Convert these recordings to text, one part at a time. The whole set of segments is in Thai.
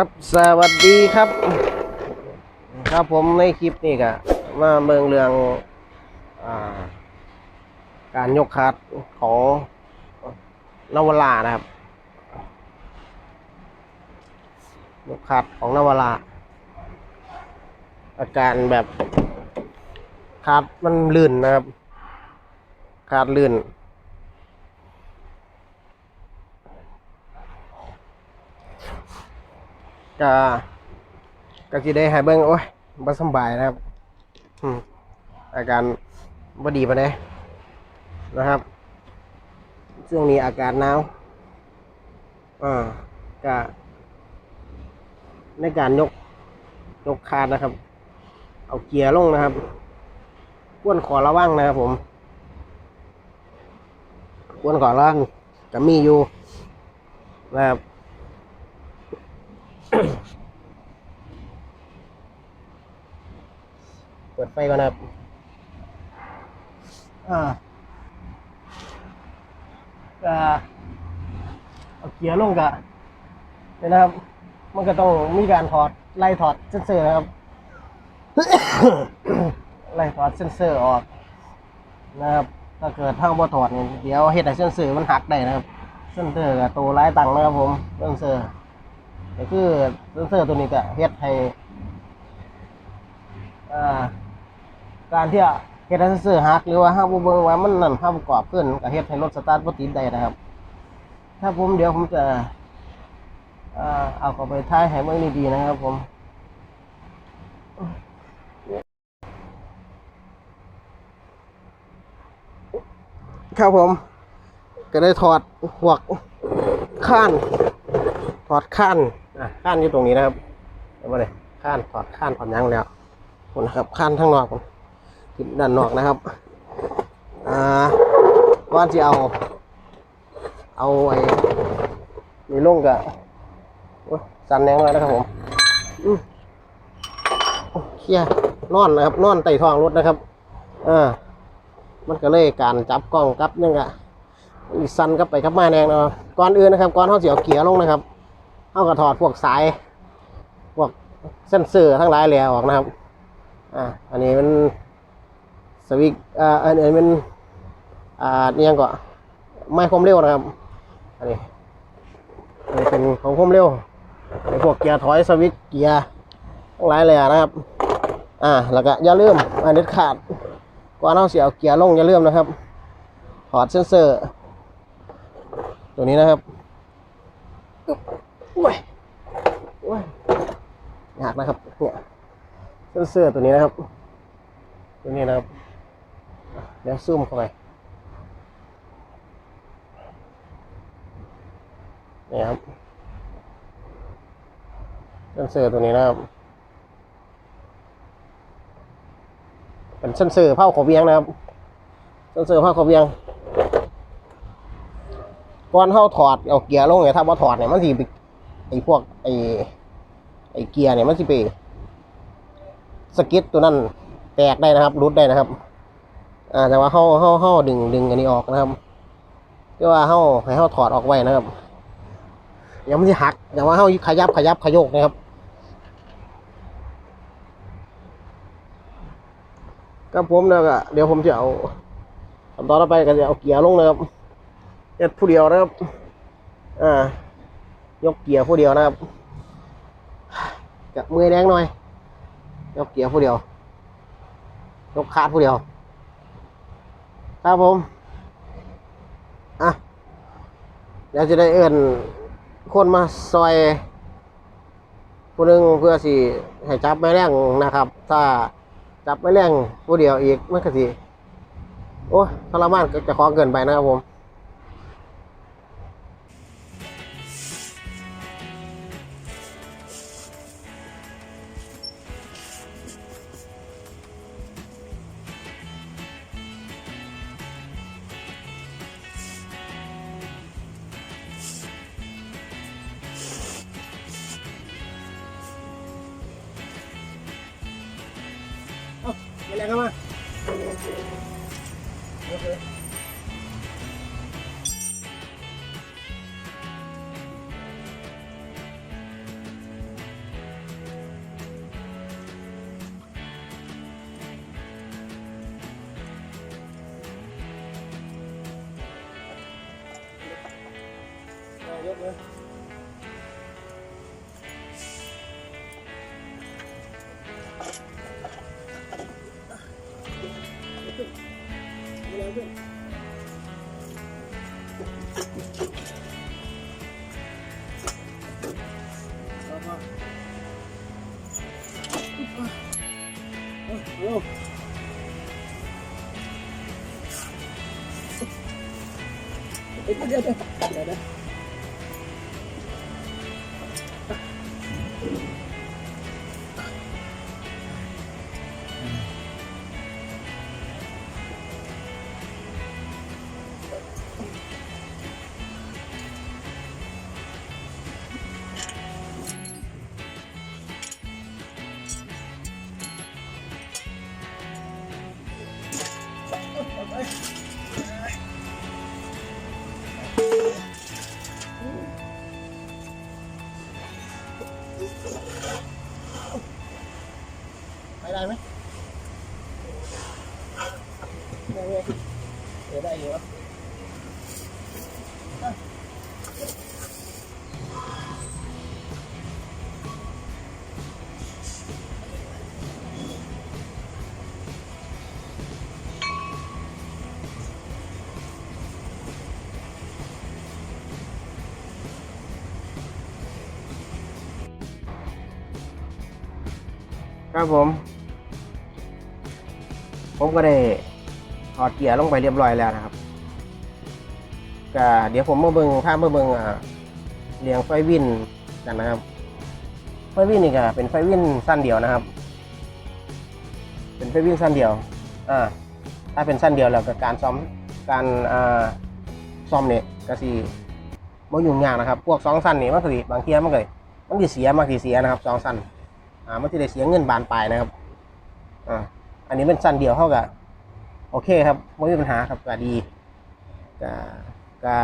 ครับสวัสดีครับ ครับผมในคลิปนี้ก็มาเมืองเรื่องอาการยกคัดของนวลานะครับ ยกคัดของนวลาอาการแบบคัดมันลื่นนะครับคัดลื่น ก็ก็สิได้ให้เบิ่งโอ้ยบ่สบายนะครับอาการบ่ดีปานใดนะครับช่วงนี้อากาศหนาวอ่าก็ในการยกยกคานนะครับ เอาเกียร์ลงนะครับก้วนขอระวังนะครับผมก้วนขอระวังก็มีอยู่นะครับ เปิดไฟก่อนนะครับอ่าก็เอาเกียร์ลงกะเนี่ยนะครับ มันก็ต้องมีการถอดไล่ถอดเซนเซอร์นะครับ ไล่ถอดเซนเซอร์ออกนะครับ ถ้าเกิดถ้าบ่ถอดเนี่ยเดี๋ยวเฮ็ดให้เซนเซอร์มันหักได้นะครับ เซนเซอร์กับตัวไล่ตังนะครับผม เซนเซอร์ก็คือเซนเซอร์ตัวนี้ก็เฮ็ดให้อ่า การที่เฮ็ดให้เซนเซอร์หักหรือว่าห้าบ่เบิ่งว่ามันนั่นห้าประกอบขึ้นก็เฮ็ดให้รถสตาร์ทบ่ติดได้นะครับ ถ้าผมเดี๋ยวผมจะเอาเข้าไปท้ายให้เบิ่งดีๆนะครับ ผมครับผม ก็ได้ถอดหัวกข้านถอดข้านอะข้านอยู่ตรงนี้นะครับเห็นไหมเลยข้านถอดข้านถอดยังแล้วคนนะครับข้านทั้งนอกผม ติดด้านนอกนะครับอ่าก่อนที่เอา เอาไอ้นี่ลงกะสันแรงเลยนะครับผมเคียนอนนะครับนอนไต่ท้องรถนะครับอ่ามันก็เลยการจับกล้องกับยังกะสั่นกับไปกับมาแนงเนาะก่อนอื่นนะครับก่อนเขาเสียเกียร์ลงนะครับเขาก็ถอดพวกสายพวกเส้นเซอร์ทั้งหลายแหล่ออกนะครับ อ่า อันนี้มัน สวิกอ่าอันนี้มันอ่าเนี่ยก็ไม่ความเร็วนะครับอันนี้อันนี้เป็นของความเร็วไอพวกเกียร์ถอยสวิตเกียร์งหลายแหล่นะครับ อ่าแล้วก็อย่าลืมอันนี้ขาดก่อนเอาเสียเอาเกียร์ลงอย่าลืมนะครับถอดเซนเซอร์ ตัวนี้นะครับอึ๊บโอ้ยโอ้ยยากนะครับเนี่ยเส้นเสื้อตัวนี้นะครับ ตัวนี้นะครับ เดี๋ยวซูมเข้าไปนี่ครับเส้นเสือตัวนี้นะครับ เป็นเส้นเสือเผาขบเวียงนะครับเส้นเสือเผาขบเวียงก่อนเข้าถอดเอาเกียร์ลงเนี่ยถ้าว่าถอดเนี่ยมันสิไอ้พวกไอ้ไอ้เกียร์เนี่ยมันสิไปสกิดตัวนั้นแตกได้นะครับรุดได้นะครับ อ่าแต่ว่าเฮาเฮาเฮาดึงดึงอันนี้ออกนะครับเรียกว่าเฮาให้เฮาถอดออกไว้นะครับอย่ามันสิหักอย่ว่าเฮาขยับขยับขยกนะครับ ก็ผมนะก็เดี๋ยวผมจะเอาขั้นตอนต่อไปก็จะเอาเกียร์ลงนะครับเอ็ดผู้เดียวนะครับ อ่า ยกเกียร์ผู้เดียวนะครับกับมือแรงหน่อย ยกเกียร์ผู้เดียวยกคาดผู้เดียว ครับผมอะเดี๋ยวจะได้เอื้นคนมาซอยผู้หนึงเพื่อสิให้จับไม่แรงนะครับ ถ้าจับไม่แรงผู้เดียวอีกมันก็สิโอ้ทรมานก็จะคล้องเกินไปนะครับผม Anh em không ạ? Okay. Yeah, yeah. วครับ ครับผม ผมก็ได้ถอดเกียร์ลงไปเรียบร้อยแล้วนะครับ ก็เดี๋ยวผมมาเบิงภาพมาเบิงอ่าเรียงไฟวินกันนะครับ ไฟวินนี่ก็เป็นไฟวินสั้นเดียวนะครับ เป็นไฟวินสั้นเดียว อ่า ถ้าเป็นสั้นเดียวแล้วก็การซ่อม การอ่าซ่อมเนี่ยก็สิบ่ยุ่งยากนะครับ พวกสองสั้นนี่มันก็สิบางเทียมันก็สิมันสิเสียมากสิเสียนะครับสองสั้น อ่า มันจะได้เสียเงินบานปลายนะครับ อ่า อันนี้เป็นสั้นเดียวเท่ากับโอเคครับไม่มีปัญหาครับก็ดีก็ ก็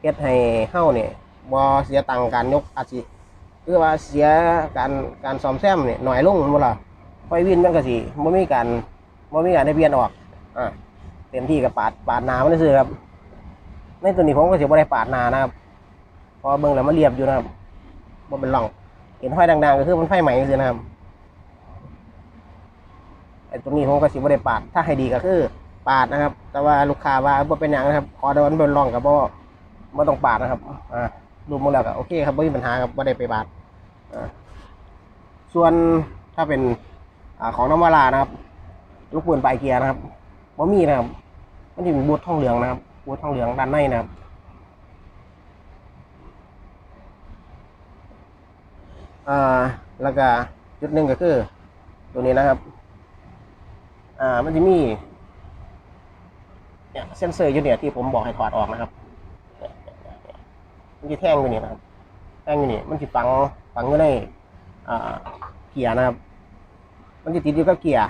เฮ็ดให้เฮาเนี่ยบ่เสียตังการยกอาชีคือว่าเสียการการซ่อมแซมเนี่ยหน่อยลงแม่นบ่ล่ะไฟวินมันก็สิบ่มีการบ่มีการได้เปลี่ยนออกอ่าเต็มที่กับปาดปาดนามันซื่อครับ ในตัวนี้ผมก็สิบ่ได้ปาดนานะครับเพอเบิ่งแล้วมันเรียบอยู่นะครับบ่เป็นร่อง เห็นไฟดังๆก็คือมันไฟใหม่ซื่อนะครับไอ้ตรงนี้ผมก็สิบ่ได้ปาดถ้าให้ดีก็คือ ปาดนะครับ แต่ว่าลูกค้าว่าบ่เป็นหยังนะครับขอโดนบนร่องกับบ่บ่ต้องปาดนะครับอ่าดูมาแล้วก็โอเคครับบ่มีปัญหาครับบ่ได้ไปปาดอ่าส่วนถ้าเป็นอ่าของน้ำวาลานะครับลูกปืนปลายเกียร์นะครับบ่มีนะครับมันจะมีบูททองเหลืองนะครับบูททองเหลืองด้านในนะครับอ่าแล้วก็จุดหนึ่งก็คือ ตัวนี้นะครับ อ่ามันจะมี เนี่ยเซนเซอร์อยู่เนี่ยที่ผมบอกให้ถอดออกนะครับมันจะแท่งอยู่นี่นะครับแท่งอยู่นี่มันจะฝังฝังอยู่ในเกียร์นะครับ มันจะติดอยู่กับเกียร์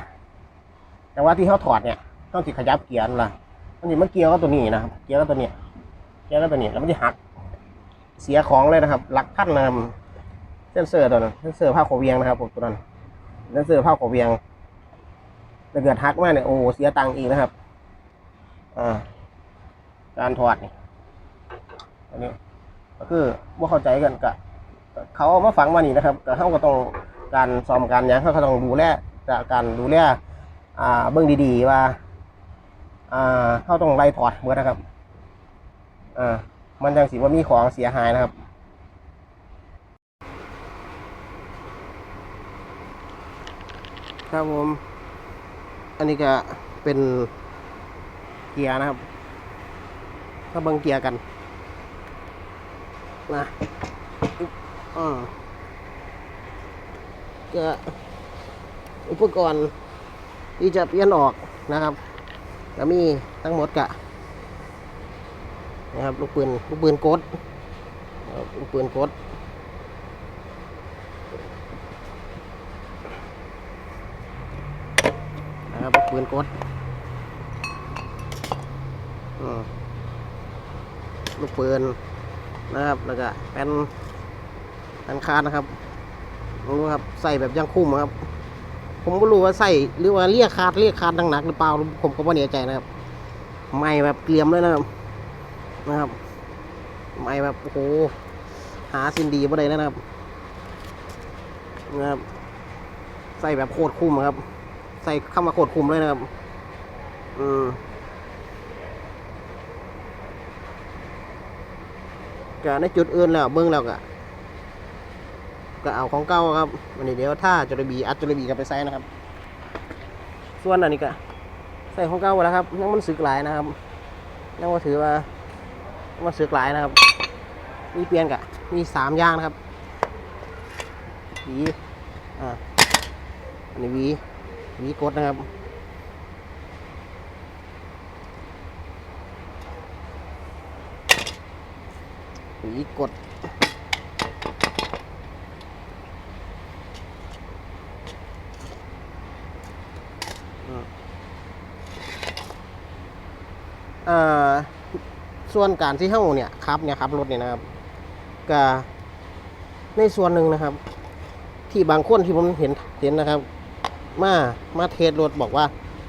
แต่ว่าที่เขาถอดเนี่ยต้องติดขยับเกียร์นั่นละมันจะมาเกียร์ก็ตัวนี้นะครับเกียร์ก็ตัวเนี้ยเกียร์ก็ตัวนี้แล้วมันจะหักเสียของเลยนะครับ หลักพันนะครับเซนเซอร์ตัวนั้นเซนเซอร์ผ้าขาวเวียงนะครับผมตัวนั้นเซนเซอร์ผ้าขาวเวียงถ้าเกิดฮักมากเนี่ยโอ้เสียตังค์อีกนะครับ อ่าการถอดนี่อันนี้ก็คือว่าเข้าใจกันกะเขาเอามาฝังมานี่นะครับแต่เขาก็ต้องการซ่อมการยังเขาก็ต้องดูแลจากการดูแลอ่าเบื้องดีๆว่าอ่าเขาต้องไล่ถอดเมื่อนะครับอ่ามันจังสีว่ามีของเสียหายนะครับครับผม อันนี้ก็เป็น เกียร์นะครับถ้าเบังเกียร์กันนะอืมก็อุปกรณ์ที่จะเปลี่ยนออกนะครับก็มีทั้งหมดกะนะครับลูกปืนลูกปืนกดนะครับลูกปืนกดนะครับปืนกดอืม ลูกปืนนะครับ แล้วก็แป้นแป้นคาดนะครับรู้ครับ ใส่แบบยังคุ้มครับ ผมก็รู้ว่าใส่หรือว่าเรียกคาดเรียกคาดหนักๆหรือเปล่า ผมก็ไม่แน่ใจนะครับ ไม่แบบเกลียมเลยนะครับ นะครับ ไม่แบบโอ้โห หาสินดีบ่ได้แล้วนะครับ นะครับ ใส่แบบโคตรคุ้มครับ ใส่เข้ามาโคตรคุ้มเลยนะครับ อืม ก็ในจุดอื่นแล้วเบิ้องแล้วก็ก็เอาของเก่าครับวันนี้เดี๋ยวถ้าจุลบีอัดจุลบีกันไปใส่นะครับ ส่วนอันนี้ก็ใส่ของเก่าแล้วครับยังมันสึกหลายนะครับยังว่าถือว่ามันสึกหลายนะครับ มีเปลี่ยนกะมีสามอย่างนะครับวีอ่าอันนี้วีวีกดนะครับ หวีกดอืมเอ่อส่วนการที่เฮ้าเนี่ยขับเนี่ยขับรถเนี่ยนะครับก็ในส่วนหนึ่งนะครับ ที่บางคนที่ผมเห็นเห็นนะครับ มามาเทสรถบอกว่า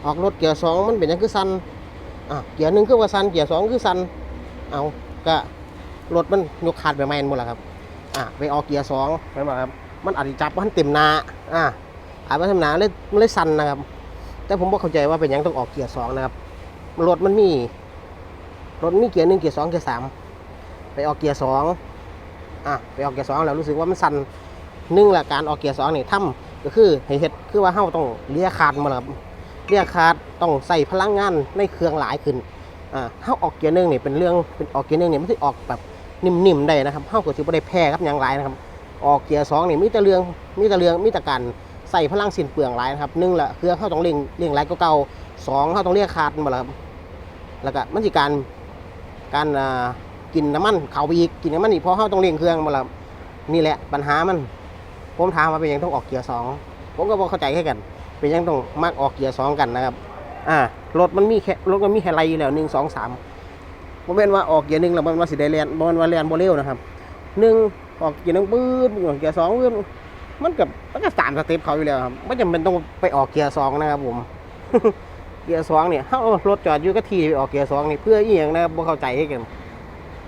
ออกรถเกียร์สองมันเป็นยังคือสันอะเกียร์หนึ่งคือว่าสันเกียร์สองคือสันเอาก็ รถมันยกขาดไปไม่หมดแล้วครับอะไปออกเกียร์สองเห็นไหมครับมันอาจจะจับมันเต็มหนาอะอาจจะเต็มหนาเลยมันเลยสันนะครับ แต่ผมบ่เข้าใจว่าเป็นหยังต้องออกเกียร์สองนะครับรถมันมีรถมีเกียร์หนึ่งเกียร์สองเกียร์สามไปออกเกียร์สองอะไปออกเกียร์สองแล้วรู้สึกว่ามันสันหนึ่งแหละการออกเกียร์สองนี่ทำก็คือให้เฮ็ดคือว่าเฮาต้องเลียขาดมาแล้วครับเลียขาดต้องใส่พลังงานในเครื่องหลายขึ้นอ่าเฮาออกเกียร์หนึ่งนี่เป็นเรื่องเป็นออกเกียร์หนึ่งนี่มันสิออกแบบ นิ่มๆได้นะครับเฮาก็สิบ่ได้แพ้กับยังหลายนะครับ ออกเกียร์สองนี่มีแต่เรื่องมีแต่เรื่องมีแต่การใส่พลังสินเปลืองหลายนะครับหนึ่งละเครื่องเข้าต้องเร่งเร่งหลายก็เก่าสองเข้าต้องเรียกขาดมาแล้วครับแล้วก็มันสิการการกินน้ำมันเขาไปอีกกินน้ำมันอีกเพราะเข้าต้องเร่งเครื่องมาแล้วนี่แหละปัญหามัน ผมถามว่าเป็นยังต้องออกเกียร์สองผมก็บอกเข้าใจแค่กัน เป็นยังต้องมักออกเกียร์สองกันนะครับอ่ารถมันมีแค่รถมันมีแค่ไรอยู่แล้วหนึ่งสองสาม ผมเป็นว่าออกเกียร์หนึ่งแล้วมันว่าสิได้แลนบ่แมันว่าแลนโบเร็วนะครับหนึ่งออกเกียร์หนึ่งปื๊ดออกเกียร์สองปื๊ดมันกับมันก็สามสเต็ปเขาอยู่แล้วครับไม่จำเป็นต้องไปออกเกียร์สองนะครับผมเกียร์สองเนี่ยเฮารถจอดอยู่ก็ทีไปออกเกียร์สองนี่เพื่ออีหยังนะครับบ่เข้าใจให้กัน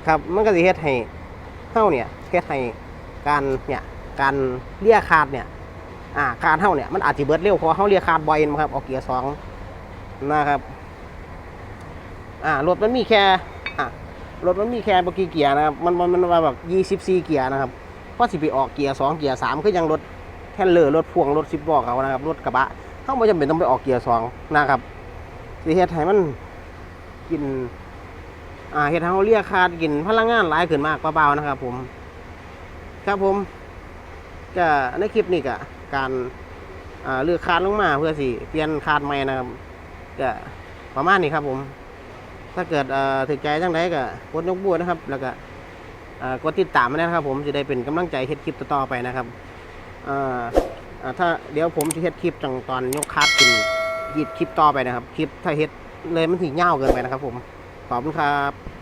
ครับมันก็สิเฮ็ดให้เฮาเนี่ยเฮ็ดให้การเนี่ยการเลียขาดเนี่ยอ่าขาดเฮาเนี่ยมันอาจจะเบิดเร็วเพราะว่าเฮาเลียขาดบ่อยนะครับออกเกียร์สองนะครับอ่ารถมันมีแค่ รถมันมีแค่บกี่เกียร์นะครับมันมันมันว่าแบบยี่สิบสี่เกียร์นะครับพอสิไปออกเกียร์สองเกียร์สามคือยังรถแท่นเลอรถพ่วงรถสิบล้อเขานะครับรถกระบะเขาไม่จำเป็นต้องไปออกเกียร์สองนะครับสิเฮ็ดให้มันกินอ่าเฮ็ดให้เขาเรียกคาดกินพลังงานหลายขึ้นมากเบาๆนะครับ ผม ครับผมก็ในคลิปนี้ก็การอ่าเลือกคาดลงมาเพื่อสิเปลี่ยนคาดใหม่นะครับก็ประมาณนี้ครับผม ถ้าเกิดเอ่อถึกใจจังไดก็กดยกบัวนะครับ แล้วก็เอ่อกดติดตามนะครับ ผมจะได้เป็นกำลังใจเฮ็ดคลิปต่อไปนะครับเอ่อถ้าเดี๋ยวผมจะเฮ็ดคลิปจังตอนยกคัดกินหยิดคลิปต่อไปนะครับ คลิปถ้าเฮ็ดเลยมันถี่เงยาวเกินไปนะครับ ผมขอบคุณครับ